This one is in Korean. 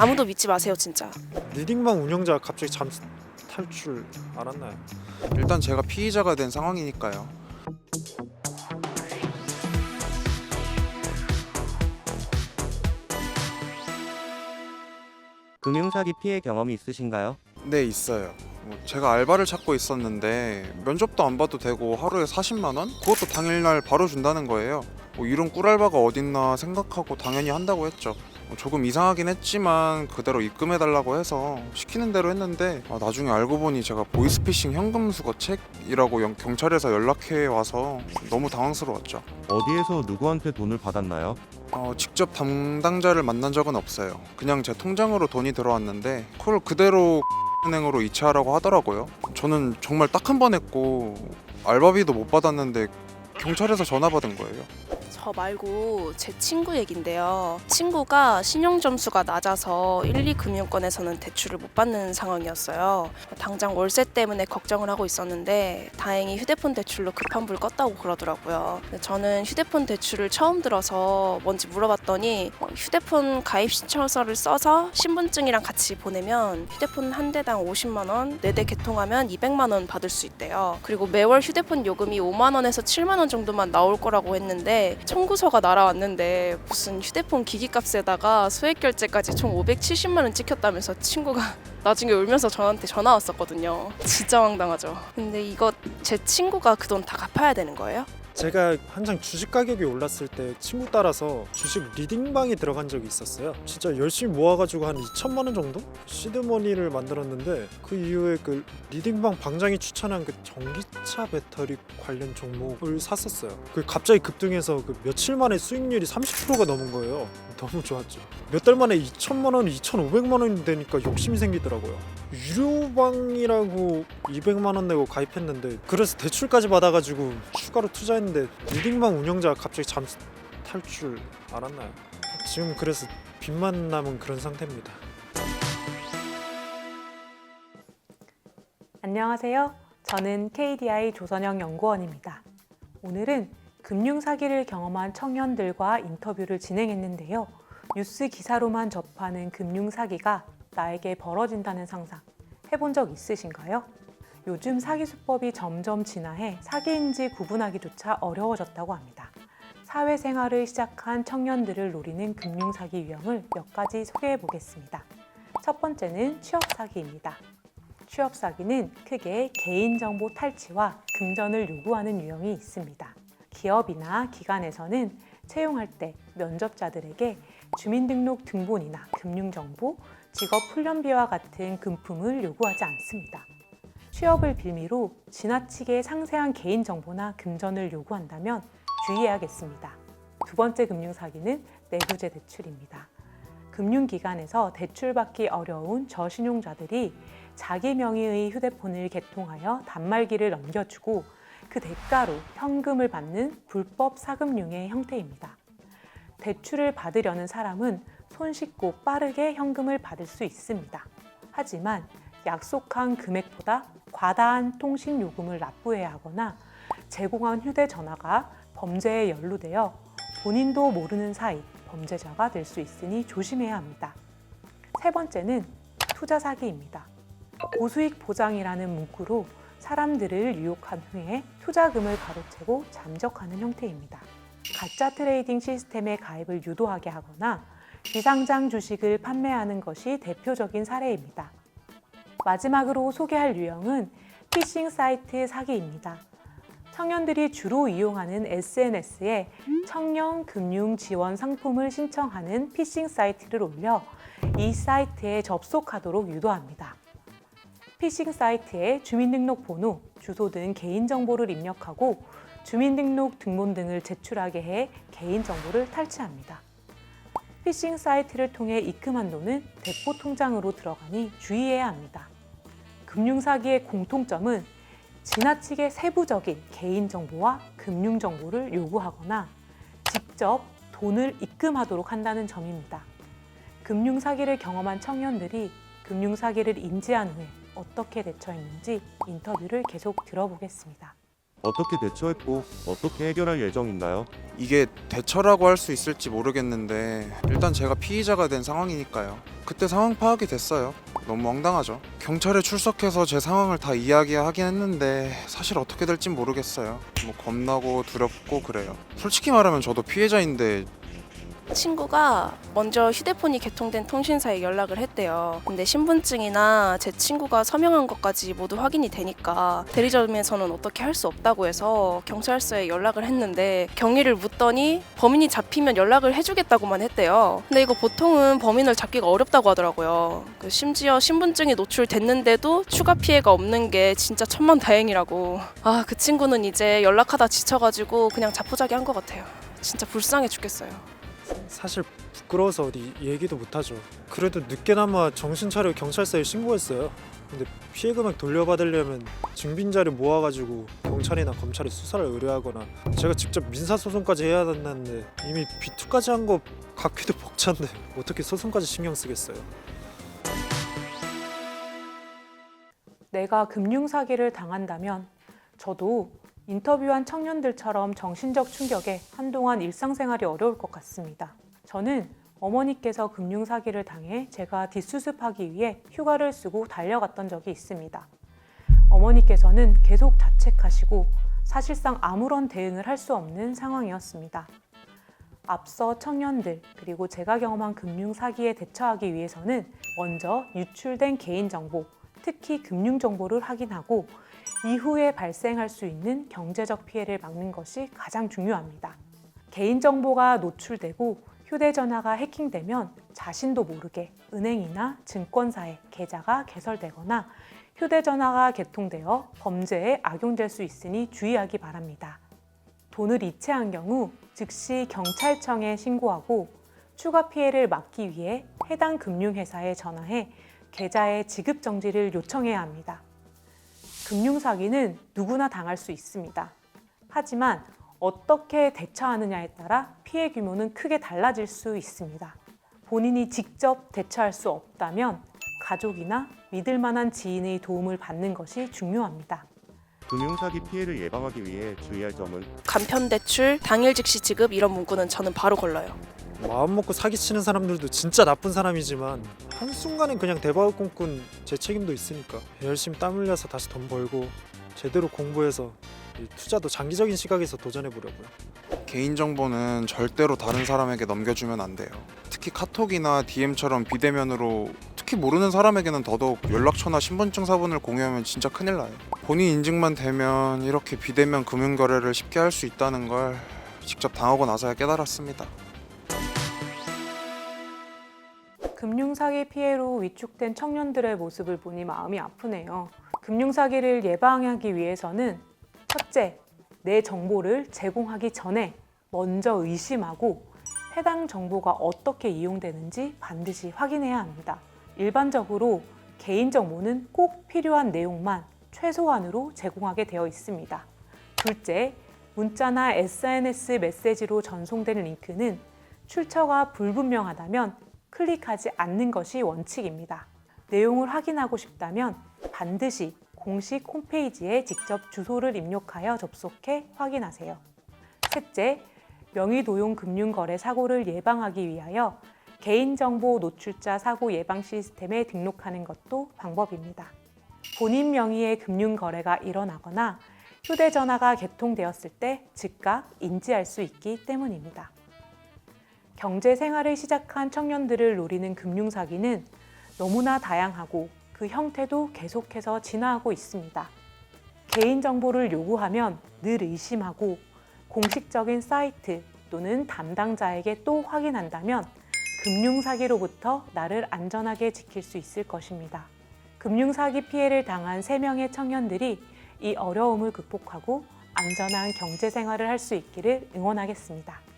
아무도 믿지 마세요 진짜. 리딩방 운영자 갑자기 잠수 탈출 알았나요? 일단 제가 피의자가 된 상황이니까요. 금융사기 피해 경험이 있으신가요? 네, 있어요. 뭐 제가 알바를 찾고 있었는데 면접도 안 봐도 되고 하루에 40만 원? 그것도 당일날 바로 준다는 거예요. 뭐 이런 꿀알바가 어딨나 생각하고 당연히 한다고 했죠. 뭐 조금 이상하긴 했지만 그대로 입금해달라고 해서 시키는 대로 했는데 아, 나중에 알고 보니 제가 보이스피싱 현금 수거 책이라고 영- 경찰에서 연락해 와서 너무 당황스러웠죠. 어디에서 누구한테 돈을 받았나요? 어, 직접 담당자를 만난 적은 없어요. 그냥 제 통장으로 돈이 들어왔는데 그걸 그대로 은행으로 이체하라고 하더라고요. 저는 정말 딱 한 번 했고 알바비도 못 받았는데 경찰에서 전화 받은 거예요. 저 말고 제 친구 얘긴데요. 친구가 신용 점수가 낮아서 1, 2 금융권에서는 대출을 못 받는 상황이었어요. 당장 월세 때문에 걱정을 하고 있었는데 다행히 휴대폰 대출로 급한 불 껐다고 그러더라고요. 저는 휴대폰 대출을 처음 들어서 뭔지 물어봤더니 어, 휴대폰 가입 신청서를 써서 신분증이랑 같이 보내면 휴대폰 한 대당 50만 원, 네대 개통하면 200만 원 받을 수 있대요. 그리고 매월 휴대폰 요금이 5만 원에서 7만 원 정도만 나올 거라고 했는데 청구서가 날아왔는데 무슨 휴대폰 기기값에다가 소액 결제까지 총 570만 원 찍혔다면서 친구가 나중에 울면서 저한테 전화 왔었거든요. 진짜 황당하죠. 근데 이거 제 친구가 그 돈 다 갚아야 되는 거예요? 제가 한창 주식 가격이 올랐을 때 친구 따라서 주식 리딩방에 들어간 적이 있었어요. 진짜 열심히 모아가지고 한 2천만 원 정도 시드머니를 만들었는데 그 이후에 그 리딩방 방장이 추천한 그 전기차 배터리 관련 종목을 샀었어요. 그 갑자기 급등해서 그 며칠 만에 수익률이 30%가 넘은 거예요. 너무 좋았죠. 몇 달 만에 2천만 원, 2,500만 원이 되니까 욕심이 생기더라고요. 유료방이라고 200만 원 내고 가입했는데 그래서 대출까지 받아가지고 추가로 투자했는데 리딩방 운영자 갑자기 잠수 탈출 알았나요? 지금 그래서 빚만 남은 그런 상태입니다. 안녕하세요. 저는 KDI 조선영 연구원입니다. 오늘은 금융 사기를 경험한 청년들과 인터뷰를 진행했는데요. 뉴스 기사로만 접하는 금융 사기가 나에게 벌어진다는 상상 해본 적 있으신가요? 요즘 사기 수법이 점점 진화해 사기인지 구분하기조차 어려워졌다고 합니다. 사회생활을 시작한 청년들을 노리는 금융 사기 유형을 몇 가지 소개해 보겠습니다. 첫 번째는 취업 사기입니다. 취업 사기는 크게 개인정보 탈취와 금전을 요구하는 유형이 있습니다. 기업이나 기관에서는 채용할 때 면접자들에게 주민등록 등본이나 금융정보, 직업 훈련비와 같은 금품을 요구하지 않습니다. 취업을 빌미로 지나치게 상세한 개인정보나 금전을 요구한다면 주의해야겠습니다. 두 번째 금융사기는 내구재 대출입니다. 금융기관에서 대출받기 어려운 저신용자들이 자기 명의의 휴대폰을 개통하여 단말기를 넘겨주고 그 대가로 현금을 받는 불법 사금융의 형태입니다. 대출을 받으려는 사람은 손쉽고 빠르게 현금을 받을 수 있습니다. 하지만 약속한 금액보다 과다한 통신 요금을 납부해야 하거나 제공한 휴대전화가 범죄에 연루되어 본인도 모르는 사이 범죄자가 될 수 있으니 조심해야 합니다. 세 번째는 투자 사기입니다. 고수익 보장이라는 문구로 사람들을 유혹한 후에 투자금을 가로채고 잠적하는 형태입니다. 가짜 트레이딩 시스템에 가입을 유도하게 하거나 비상장 주식을 판매하는 것이 대표적인 사례입니다. 마지막으로 소개할 유형은 피싱 사이트 사기입니다. 청년들이 주로 이용하는 SNS에 청년 금융 지원 상품을 신청하는 피싱 사이트를 올려 이 사이트에 접속하도록 유도합니다. 피싱 사이트에 주민등록번호, 주소 등 개인정보를 입력하고 주민등록 등본 등을 제출하게 해 개인정보를 탈취합니다. 피싱 사이트를 통해 입금한 돈은 대포 통장으로 들어가니 주의해야 합니다. 금융사기의 공통점은 지나치게 세부적인 개인정보와 금융정보를 요구하거나 직접 돈을 입금하도록 한다는 점입니다. 금융사기를 경험한 청년들이 금융사기를 인지한 후에 어떻게 대처했는지 인터뷰를 계속 들어보겠습니다. 어떻게 대처했고 어떻게 해결할 예정인가요? 이게 대처라고 할 수 있을지 모르겠는데 일단 제가 피의자가 된 상황이니까요. 그때 상황 파악이 됐어요. 너무 황당하죠. 경찰에 출석해서 제 상황을 다 이야기하긴 했는데 사실 어떻게 될진 모르겠어요. 뭐 겁나고 두렵고 그래요. 솔직히 말하면 저도 피해자인데 친구가 먼저 휴대폰이 개통된 통신사에 연락을 했대요. 근데 신분증이나 제 친구가 서명한 것까지 모두 확인이 되니까 대리점에서는 어떻게 할 수 없다고 해서 경찰서에 연락을 했는데 경위를 묻더니 범인이 잡히면 연락을 해주겠다고만 했대요. 근데 이거 보통은 범인을 잡기가 어렵다고 하더라고요. 그 심지어 신분증이 노출됐는데도 추가 피해가 없는 게 진짜 천만 다행이라고. 아 그 친구는 이제 연락하다 지쳐가지고 그냥 자포자기 한 것 같아요. 진짜 불쌍해 죽겠어요. 사실 부끄러워서 어디 얘기도 못하죠. 그래도 늦게나마 정신 차려 경찰서에 신고했어요. 근데 피해 금액 돌려받으려면 증빙 자료 모아가지고 경찰이나 검찰에 수사를 의뢰하거나 제가 직접 민사 소송까지 해야 된다는데 이미 B2까지 한 거 갖기도 벅찬데 어떻게 소송까지 신경 쓰겠어요? 내가 금융 사기를 당한다면 저도 인터뷰한 청년들처럼 정신적 충격에 한동안 일상생활이 어려울 것 같습니다. 저는 어머니께서 금융사기를 당해 제가 뒷수습하기 위해 휴가를 쓰고 달려갔던 적이 있습니다. 어머니께서는 계속 자책하시고 사실상 아무런 대응을 할 수 없는 상황이었습니다. 앞서 청년들 그리고 제가 경험한 금융 사기에 대처하기 위해서는 먼저 유출된 개인 정보, 특히 금융 정보를 확인하고 이후에 발생할 수 있는 경제적 피해를 막는 것이 가장 중요합니다. 개인정보가 노출되고 휴대전화가 해킹되면 자신도 모르게 은행이나 증권사의 계좌가 개설되거나 휴대전화가 개통되어 범죄에 악용될 수 있으니 주의하기 바랍니다. 돈을 이체한 경우 즉시 경찰청에 신고하고 추가 피해를 막기 위해 해당 금융회사에 전화해 계좌의 지급 정지를 요청해야 합니다. 금융 사기는 누구나 당할 수 있습니다. 하지만 어떻게 대처하느냐에 따라 피해 규모는 크게 달라질 수 있습니다. 본인이 직접 대처할 수 없다면 가족이나 믿을 만한 지인의 도움을 받는 것이 중요합니다. 금융사기 피해를 예방하기 위해 주의할 점은 간편 대출, 당일 즉시 지급 이런 문구는 저는 바로 걸러요. 마음 먹고 사기치는 사람들도 진짜 나쁜 사람이지만 한순간엔 그냥 대박을 꿈꾼 제 책임도 있으니까 열심히 땀 흘려서 다시 돈 벌고 제대로 공부해서 이 투자도 장기적인 시각에서 도전해 보려고요. 개인정보는 절대로 다른 사람에게 넘겨주면 안 돼요. 특히 카톡이나 DM처럼 비대면으로 특히 모르는 사람에게는 더더욱 연락처나 신분증 사본을 공유하면 진짜 큰일 나요. 본인 인증만 되면 이렇게 비대면 금융거래를 쉽게 할 수 있다는 걸 직접 당하고 나서야 깨달았습니다. 금융사기 피해로 위축된 청년들의 모습을 보니 마음이 아프네요. 금융사기를 예방하기 위해서는 첫째, 내 정보를 제공하기 전에 먼저 의심하고 해당 정보가 어떻게 이용되는지 반드시 확인해야 합니다. 일반적으로 개인 정보는 꼭 필요한 내용만 최소한으로 제공하게 되어 있습니다. 둘째, 문자나 SNS 메시지로 전송되는 링크는 출처가 불분명하다면 클릭하지 않는 것이 원칙입니다. 내용을 확인하고 싶다면 반드시 공식 홈페이지에 직접 주소를 입력하여 접속해 확인하세요. 셋째, 명의도용 금융거래 사고를 예방하기 위하여 개인정보 노출자 사고 예방 시스템에 등록하는 것도 방법입니다. 본인 명의의 금융거래가 일어나거나 휴대전화가 개통되었을 때 즉각 인지할 수 있기 때문입니다. 경제 생활을 시작한 청년들을 노리는 금융사기는 너무나 다양하고 그 형태도 계속해서 진화하고 있습니다. 개인정보를 요구하면 늘 의심하고 공식적인 사이트 또는 담당자에게 또 확인한다면 금융사기로부터 나를 안전하게 지킬 수 있을 것입니다. 금융사기 피해를 당한 3명의 청년들이 이 어려움을 극복하고 안전한 경제 생활을 할 수 있기를 응원하겠습니다.